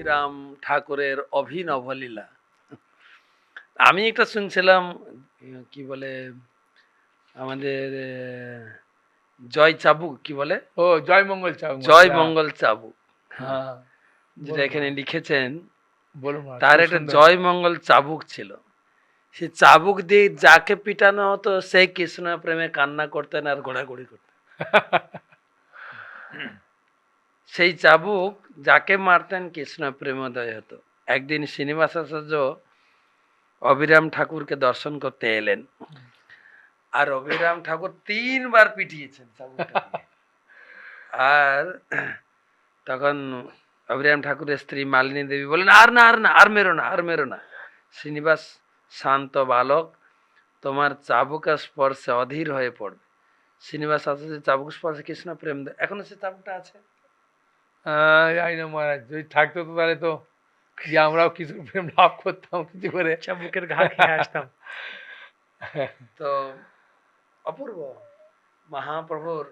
অভিরাম ঠাকুরের অভিনব লীলা। আমি একটা শুনছিলাম কি বলে আমাদের জয় চাবুক কি বলে? ও জয় মঙ্গল চাও জয় মঙ্গল চাবুক। হ্যাঁ। যেটা এখানে লিখেছেন তার একটা জয় মঙ্গল চাবুক ছিল। সে চাবুক দিয়ে যাকে পিটানো হতো সেই কৃষ্ণ প্রেমে কান্না করতেন আর ঘোরাঘুরি করতেন। সেই চাবুক যাকে মারতেন কৃষ্ণ প্রেমোদয় হতো। একদিন শ্রীনিবাসাচার্য অবিরাম ঠাকুরকে দর্শন করতে এলেন। আর অবিরাম ঠাকুর তিনবার পিটিয়েছেন আর তখন অবিরাম ঠাকুরের স্ত্রী মালিনী দেবী বলেন, আর না আর না, আর মেরো না, আর মেরো না। শ্রীনিবাস শান্ত বালক, তোমার চাবুকের স্পর্শে অধীর হয়ে পড়বে। শ্রীনিবাস আচার্য চাবুক স্পর্শে কৃষ্ণ প্রেম দেয় এখনও সে চাবুকটা আছে? জানি না মহারাজ যদি থাকতো তো তাহলে তো যে আমরাও কিছু প্রেম লাভ করতাম কিছু করে? চাবুকের ঘা খেয়ে আসতাম। তো অপূর্ব মহাপ্রভুর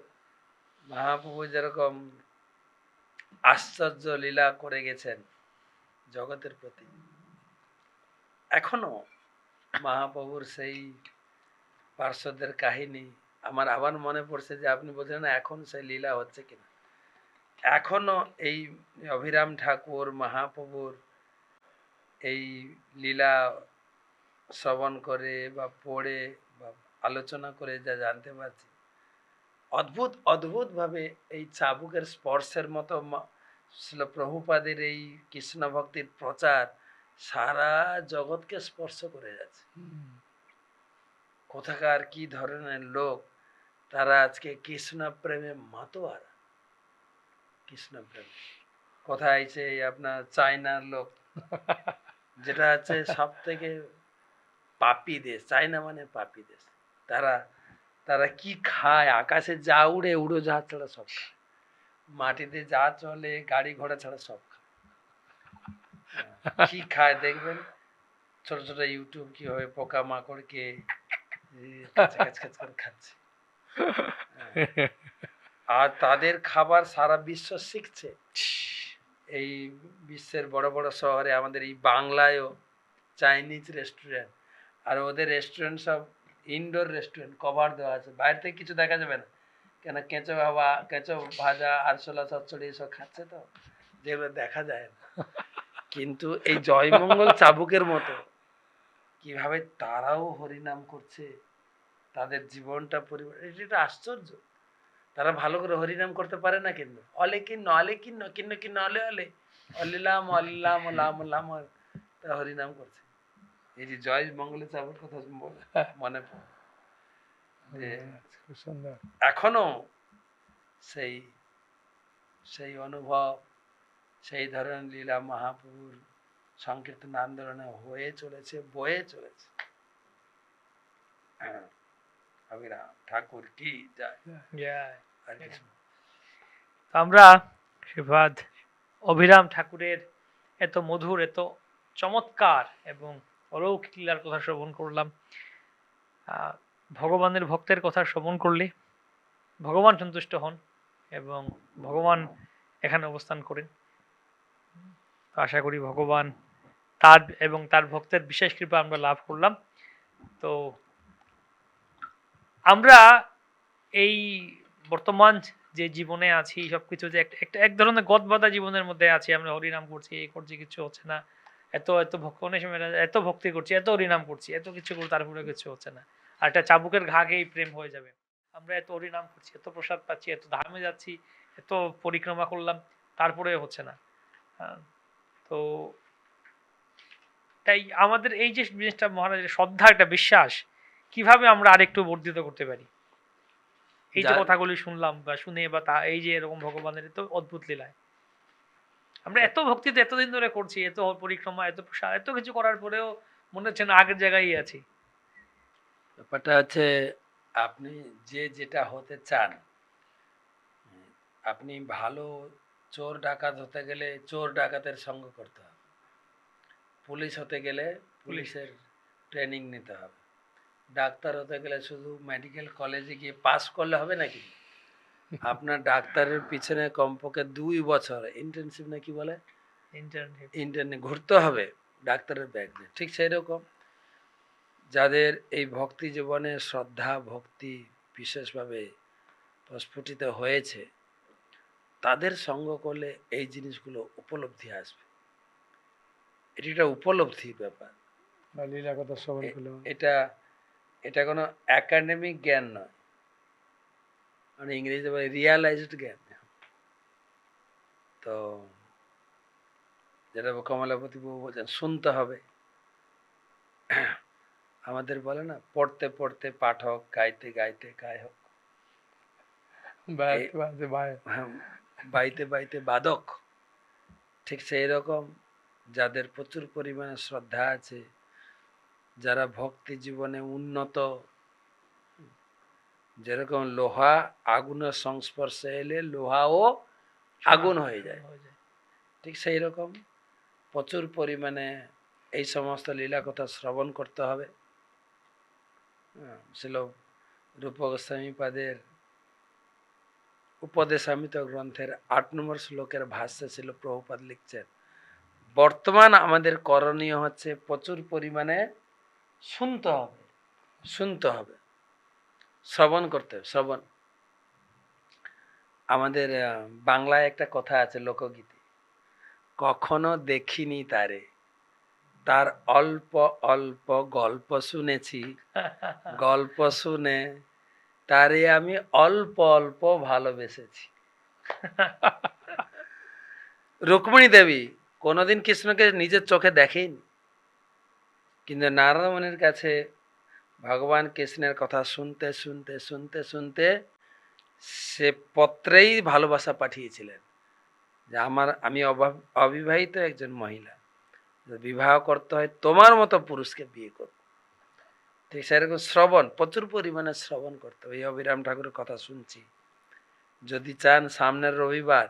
মহাপ্রভু যেরকম আশ্চর্য লীলা করে গেছেন জগতের প্রতি এখনও মহাপ্রভুর সেই পার্শ্বদের কাহিনী আমার আবার মনে পড়ছে যে আপনি বলছেন না এখন সেই লীলা হচ্ছে কিনা। এখনও এই অভিরাম ঠাকুর মহাপ্রভুর এই লীলা শ্রবণ করে বা পড়ে বা আলোচনা করে যা জানতে পারছি। অদ্ভুত অদ্ভুতভাবে এই চাবুকের স্পর্শের মতো শিল প্রভুপাদের এই কৃষ্ণ ভক্তির প্রচার সারা জগৎকে স্পর্শ করে যাচ্ছে। কোথাকার কি ধরনের লোক তারা আজকে কৃষ্ণ প্রেমে মাতোয়ারা। কৃষ্ণ প্রেমে। কোথায় আছে আপনার চায়নার লোক? যেটা হচ্ছে সব থেকে পাপি দেশ, চায়না মানে পাপি দেশ। তারা তারা কি খায়? আকাশে যা উড়ে উড়োজাহাজ ছাড়া সব মাটিতে যা চলে, গাড়ি ঘোড়া ছাড়া সব কি খায় দেখবেন? ছোট ছোট ইউটিউব কীভাবে পোকা মাকড়কে খাচ্ছে। হ্যাঁ। আর তাদের খাবার সারা বিশ্ব শিখছে। এই বিশ্বের বড় বড় শহরে আমাদের এই বাংলায়ও চাইনিজ রেস্টুরেন্ট। আর ওদের রেস্টুরেন্ট সব ইনডোর রেস্টুরেন্ট, কভার দেওয়া আছে। বাইরে থেকে কিছু দেখা যাবে না। কেন কেঁচো বাবা কেঁচো ভাজা, আরশোলা চচ্চড়ি এসব খাচ্ছে তো। যেগুলো দেখা যায় না। কিন্তু এই জয়মঙ্গল চাবুকের মতো কীভাবে তারাও হরিনাম করছে, তাদের জীবনটা পরিবার এটা আশ্চর্য। তারা ভালো করে হরিনাম করতে পারে না কিন্তু। অলে কি নলে কি ন কিন্ন কি নলে অলে। অলিলাম অলিলাম লাম লাম তারা হরিনাম করছে। এই যে জয় মঙ্গলে চাবুর কথা মনে পড়ে। যে খুব সুন্দর। এখনও সেই সেই অনুভব সেই ধরনের লীলা মহাপ্রভুর সংকীর্তন আন্দোলনে হয়ে চলেছে বয়ে চলেছে। ঠাকুর কি আমরা শিবাদ অভিরাম ঠাকুরের এত মধুর এত চমৎকার এবং অলৌকিক লীলার কথা শ্রবণ করলাম। ভগবানের ভক্তের কথা শ্রবণ করলে ভগবান সন্তুষ্ট হন এবং ভগবান এখানে অবস্থান করেন। আশা করি ভগবান তার এবং তার ভক্তের বিশেষ কৃপা আমরা লাভ করলাম। তো আমরা এই বর্তমান যে জীবনে আছি, সবকিছু যে একটা এক ধরনের গদবাদা জীবনের মধ্যে আছি, আমরা হরিনাম করছি, এই করছি, কিছু হচ্ছে না। এত এত সময় এত ভক্তি করছি, এত হরিনাম করছি, এত কিছু করে তারপরে কিছু হচ্ছে না। আর একটা চাবুকের ঘা খেয়েই প্রেম হয়ে যাবে। আমরা এত হরিনাম করছি, এত প্রসাদ পাচ্ছি, এত ধামে যাচ্ছি, এত পরিক্রমা করলাম, তারপরে হচ্ছে না। তো তাই আমাদের এই যে জিনিসটা মহারাজের শ্রদ্ধা একটা বিশ্বাস কীভাবে আমরা আরেকটু বর্ধিত করতে পারি? এই যে কথাগুলি শুনলাম বা শুনে বা তা এই যে এরকম ভগবানের এত অদ্ভুত লীলায়। আমরা এত ভক্তিতে এতদিন ধরে করছি এত পরিক্রমা এত এত কিছু করার পরেও মনে হচ্ছে না আগের জায়গায় আছি। ব্যাপারটা হচ্ছে আপনি যে যেটা হতে চান আপনি ভালো চোর ডাকাত হতে গেলে চোর ডাকাতের সঙ্গ করতে হবে। পুলিশ হতে গেলে পুলিশের ট্রেনিং নিতে হবে। ডাক্তার হতে গেলে শুধু মেডিকেল কলেজে গিয়ে পাস করলে হবে নাকি? আপনার ডাক্তারের পিছনে কমপক্ষে দুই বছর ইন্টার্নশিপ না কি বলে? ইন্টার্নশিপ ইন্টারনে ঘুরতে হবে ডাক্তারের ব্যাগ নিয়ে ঠিক সেই রকম যাদের এই ভক্তি জীবনে শ্রদ্ধা ভক্তি বিশেষভাবে প্রস্ফুটিত হয়েছে তাদের সঙ্গ করলে এই জিনিসগুলো উপলব্ধি আসবে। এটি একটা উপলব্ধি ব্যাপার। এটা এটা কোনো একাডেমিক জ্ঞান নয়। মানে ইংরেজিতে বলে রিয়ালাইজড জ্ঞান। তো যেটা কমলাপতি বাবু বলছেন শুনতে হবে। আমাদের বলে না পড়তে পড়তে পাঠ হোক গাইতে গাইতে বেড়াতে বাইরে হ্যাঁ, বাইতে বাইতে বাদক। ঠিক সেই রকম যাদের প্রচুর পরিমাণে শ্রদ্ধা আছে যারা ভক্তি জীবনে উন্নত, যেরকম লোহা আগুনের সংস্পর্শে এলে লোহাও আগুন হয়ে যায়। ঠিক সেই রকম প্রচুর পরিমাণে এই সমস্ত লীলা কথা শ্রবণ করতে হবে। ছিল রূপ গোস্বামী পাদের উপদেশামিত গ্রন্থের আট নম্বর শ্লোকের ভাষ্য ছিল প্রভুপাদ লিখছেন, বর্তমান আমাদের করণীয় হচ্ছে প্রচুর পরিমাণে শুনতে হবে। শুনতে হবে। শ্রবণ করতে হবে শ্রবণ। আমাদের বাংলায় একটা কথা আছে লোকগীতি। কখনো দেখিনি তারে তার অল্প অল্প গল্প শুনেছি। গল্প শুনে তারে আমি অল্প অল্প ভালোবেসেছি। রুক্মিণী দেবী কোনোদিন কৃষ্ণকে নিজের চোখে দেখেনি কিন্তু নারদমণির কাছে ভগবান কৃষ্ণের কথা শুনতে শুনতে শুনতে শুনতে সে পত্রেই ভালোবাসা পাঠিয়েছিলেন যে আমার আমি অবিবাহিত একজন মহিলা। বিবাহ করতে হয় তোমার মতো পুরুষকে বিয়ে করব। ঠিক সেরকম শ্রবণ প্রচুর পরিমাণে শ্রবণ করতে হবে এই অবিরাম ঠাকুরের কথা শুনছি। যদি চান সামনের রবিবার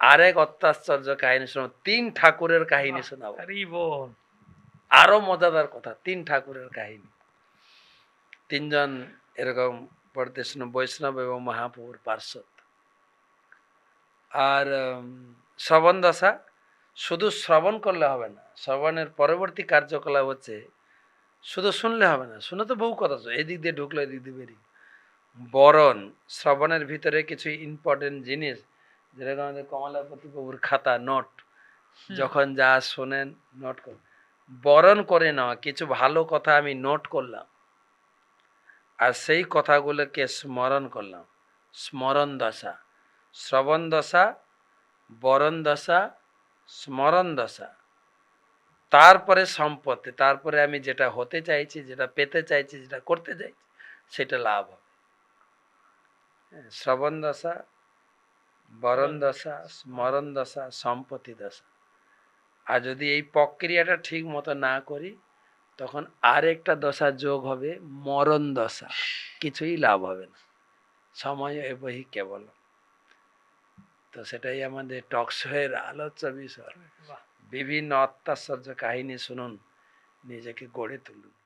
আরেক অত্যাশ্চর্য কাহিনী শোনাবো। তিন ঠাকুরের কাহিনী শোনাবো। হরি বল আরও মজাদার কথা তিন ঠাকুরের কাহিনী। তিনজন এরকম পরদেশন বৈষ্ণব এবং মহাপ্রভুর পার্শ্বদ। আর শ্রবণ দশা শুধু শ্রবণ করলে হবে না শ্রবণের পরবর্তী কার্যকলাপ হচ্ছে শুধু শুনলে হবে না শুনে তো বহু কথা আছে, এদিক দিয়ে ঢুকলো এদিক দিয়ে বেরিয়ে। বরণ শ্রবণের ভিতরে কিছু ইম্পর্টেন্ট জিনিস যেরকম আমাদের কমলাপতি বাবুর খাতা নোট যখন যা শোনেন নোট কর বরণ করে নেওয়া কিছু ভালো কথা আমি নোট করলাম। আর সেই কথাগুলোকে স্মরণ করলাম। স্মরণ দশা শ্রবণ দশা বরণ দশা স্মরণ দশা। তারপরে সম্পত্তি তারপরে আমি যেটা হতে চাইছি যেটা পেতে চাইছি যেটা করতে চাইছি সেটা লাভ হবে। হ্যাঁ, শ্রবণ দশা বরণ দশা স্মরণ দশা সম্পত্তি দশা। আর যদি এই প্রক্রিয়াটা ঠিক মতো না করি তখন আরেকটা দশা যোগ হবে মরণ দশা। কিছুই লাভ হবে না। সময় এবহি কেবল। তো সেটাই আমাদের টকশোয়ের আলোচ্য বিষয়। বিভিন্ন অত্যাশ্চর্য কাহিনী শুনুন নিজেকে গড়ে তুলুন।